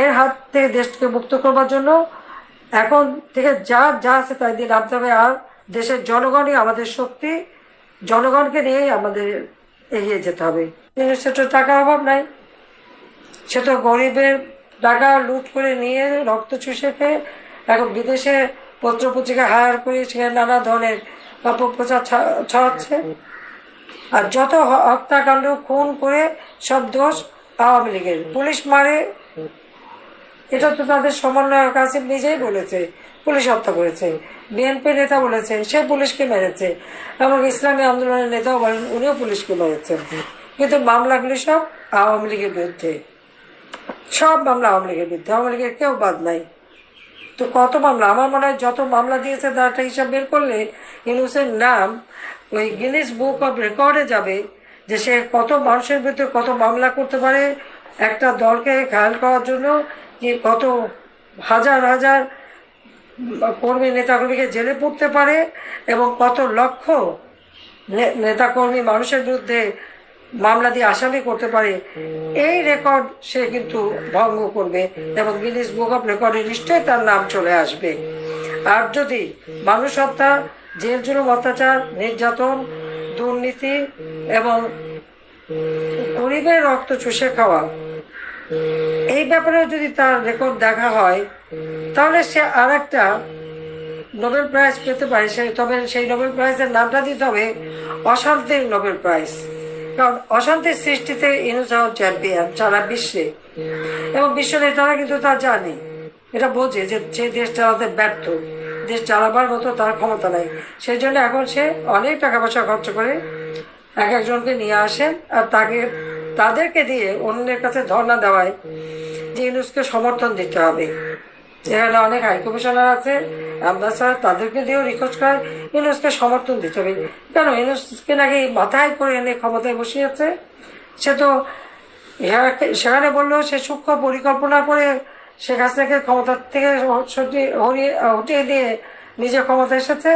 এর হাত থেকে দেশকে মুক্ত করবার জন্য এখন থেকে যা যা আছে তাই দিয়ে নামতে হবে। আর দেশের জনগণই আমাদের শক্তি, জনগণকে নিয়েই আমাদের এগিয়ে যেতে হবে। সে তো টাকার অভাব নাই। সে তো গরিবের টাকা লুট করে নিয়ে রক্ত চুষে খেয়ে এখন বিদেশে পত্রপত্রিকা হায়ার করে সেখানে নানা ধরনের অপপ্রচার ছড়াচ্ছে। আর যত হত্যাকাণ্ড, খুন করে সব দোষ আওয়ামী লীগের। পুলিশ মারে এটা তো তাদের সমন্বয়ক কাছে নিজেই বলেছে, পুলিশ হত্যা করেছে। বিএনপি নেতা বলেছে সে পুলিশকে মেরেছে। এবং ইসলামী আন্দোলনের নেতাও বলেন, উনিও পুলিশকে মেরেছেন। কিন্তু মামলাগুলি সব আওয়ামী লীগের বিরুদ্ধে। সব মামলা আওয়ামী লীগের বিরুদ্ধে। আওয়ামী লীগের কেউ বাদ নাই। তো কত মামলা? আমার মনে হয় যত মামলা দিয়েছে তার একটা হিসাব বের করলে ইউনুসের নাম ওই গিনিস বুক অফ রেকর্ডে যাবে যে সে কত মানুষের বিরুদ্ধে কত মামলা করতে পারে, একটা দলকে ঘায়াল করার জন্য যে কত হাজার হাজার কর্মী নেতাকর্মীকে জেলে পড়তে পারে এবং কত লক্ষ নেতাকর্মী মানুষের বিরুদ্ধে মামলা দিয়ে আসামি করতে পারে, এই রেকর্ড সে কিন্তু ভঙ্গ করবে এবং গিনিস বুক অফ রেকর্ডে নিশ্চয়ই তার নাম চলে আসবে। আর যদি মানুষ হত্যা, জেল জুলুম, অত্যাচার, নির্যাতন, দুর্নীতি এবং গরিবের রক্ত চুষে খাওয়া এই ব্যাপারে যদি তার রেকর্ড দেখা হয়, তাহলে সে আর একটা নোবেল প্রাইজ পেতে পারে। সে তবে সেই নোবেল প্রাইজের নামটা দিতে হবে অশান্তির নোবেল প্রাইজ কারণ অশান্তির সৃষ্টিতে ইনুসাহ চ্যাম্পিয়ন সারা বিশ্বে। এবং বিশ্ব নেতারা কিন্তু তা জানে। এটা বোঝে যে যে দেশ চালাতে ব্যর্থ। দেশ চালাবার মতো তার ক্ষমতা নাই। সেই জন্য এখন সে অনেক টাকা পয়সা খরচ করে এক একজনকে নিয়ে আসেন আর তাকে তাদেরকে দিয়ে অন্যের কাছে ধর্ণা দেওয়ায় যে ইউনুসকে সমর্থন দিতে হবে। এখানে অনেক হাই কমিশনার আছে অ্যাম্বাসাডার তাদেরকে দিয়েও রিকোয়েস্ট করে ইউনুসকে সমর্থন দিতে হবে। কেন? ইউনুসকে নাকি মাথায় করে এনে ক্ষমতায় বসে বসিয়েছে? সে তো সেখানে বলল, সে সূক্ষ্ম পরিকল্পনা করে শেখ হাসিনাকে ক্ষমতার থেকে হরিয়ে, হটিয়ে দিয়ে নিজে ক্ষমতা এসেছে।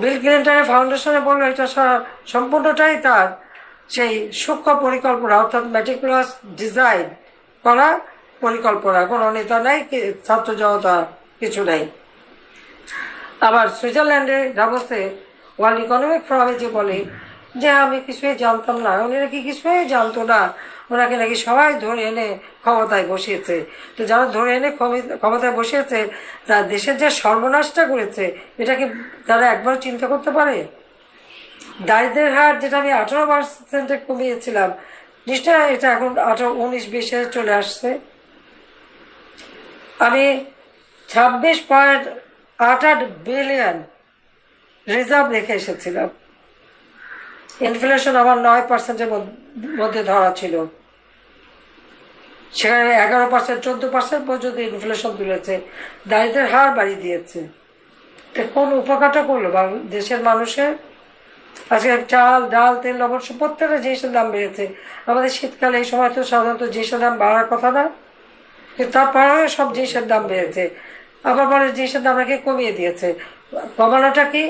বিল ক্লিন্টনের ফাউন্ডেশনে বলল, এটা সম্পূর্ণটাই তার। সেই সূক্ষ্ম পরিকল্পনা, অর্থাৎ ম্যাটিকুলাস ডিজাইন করা পরিকল্পনা। কোনো নেতা নাই ছাত্র জনতা কিছু নাই। আবার সুইজারল্যান্ডে ডাভোসে ওয়ার্ল্ড ইকোনমিক ফোরামে যে বলে যে আমি কিছুই জানতাম না, উনি নাকি কিছুই জানতো না। ওনাকে নাকি সবাই ধরে এনে ক্ষমতায় বসিয়েছে। তো যারা ধরে এনে ক্ষমি- ক্ষমতায় বসিয়েছে, তার দেশের যে সর্বনাশটা করেছে, এটা কি তারা একবার চিন্তা করতে পারে? দারিদ্রের হার যেটা আমি আঠারো পার্সেন্টে কমিয়েছিলাম নিশ্চয় এটা এখন আঠারো, উনিশ, বিশে চলে আসছে। আমি ছাব্বিশ পয়েন্ট আট আট বিলিয়ন রিজার্ভ রেখে এসেছিলাম। ইনফ্লেশন আমার নয় পার্সেন্টের মধ্যে ধরা ছিল। সেখানে এগারো পার্সেন্ট চোদ্দ পার্সেন্ট পর্যন্ত ইনফ্লেশন তুলেছে, দারিদ্রের হার বাড়িয়ে দিয়েছে। কোন উপকারটা করল দেশের মানুষের? আজকে চাল, ডাল, তেল, লবণ সব প্রত্যেকটা জিনিসের দাম বেড়েছে। আমাদের শীতকালে এই সময় তো সাধারণত জিনিসের দাম বাড়ার কথা না, কিন্তু তারপরেও সব জিনিসের দাম বেড়েছে। আবার বলে জিনিসের দাম নাকি কমিয়ে দিয়েছে। কমানোটা কি?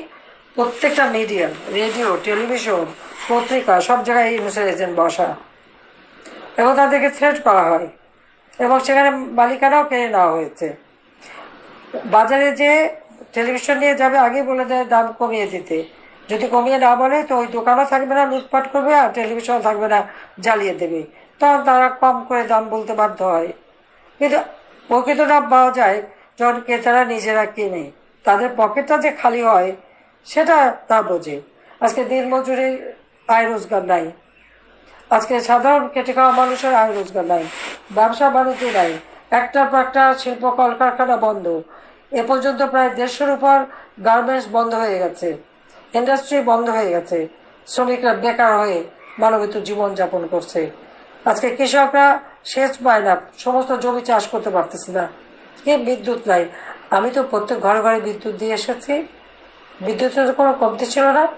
প্রত্যেকটা মিডিয়া রেডিও, টেলিভিশন, পত্রিকা, সব জায়গায় ইউনুসের এজেন্ট বসা। এবং তাদেরকে থ্রেট করা হয়। এবং সেখানে মালিকানাও কিনে নেওয়া হয়েছে। বাজারে যে টেলিভিশন নিয়ে যাবে আগেই বলে দেয় দাম কমিয়ে দিতে। যদি কমিয়ে না বলে, তো ওই দোকানও থাকবে না, লুটপাট করবে আর টেলিভিশনও থাকবে না, জ্বালিয়ে দেবে। তখন তারা কম করে দাম বলতে বাধ্য হয়। কিন্তু প্রকৃত দাম পাওয়া যায় যখন ক্রেতারা নিজেরা কিনে। তাদের পকেটটা যে খালি হয়, সেটা তা বোঝে। আজকে দিন মজুরি আয় রোজগার নাই। আজকে সাধারণ কেটে খাওয়া মানুষের আয় রোজগার নাই। ব্যবসা বাণিজ্য নাই। একটার পর একটা শিল্প কলকারখানা বন্ধ। এ পর্যন্ত প্রায় দেড়শোর উপর গার্মেন্টস বন্ধ হয়ে গেছে। ইন্ডাস্ট্রি বন্ধ হয়ে গেছে। শ্রমিকরা বেকার হয়ে মানবিত জীবনযাপন করছে। আজকে কৃষকরা সেচ পায় না, সমস্ত জমি চাষ করতে পারতেছে না। কি বিদ্যুৎ নাই? আমি তো প্রত্যেক ঘরে ঘরে বিদ্যুৎ দিয়ে এসেছি। বিদ্যুতের কোনো কমতি ছিল না।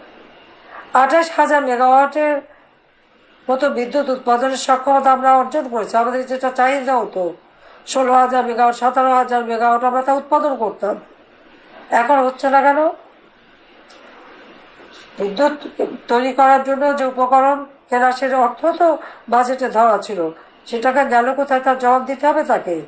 আঠাশ হাজার মেগাওয়াটের মতো বিদ্যুৎ উৎপাদনের সক্ষমতা আমরা অর্জন করেছি। আমাদের যেটা চাহিদা হতো, ষোলো হাজার মেগাওয়াট, সতেরো হাজার মেগাওয়াট আমরা তা উৎপাদন করতাম। এখন হচ্ছে না কেন? বিদ্যুৎ তৈরি করার জন্য যে উপকরণ কেনা সেটা অর্থ তো বাজেটে ধরা ছিল। সেটাকে গেল কোথায়? তার জবাব দিতে হবে তাকে।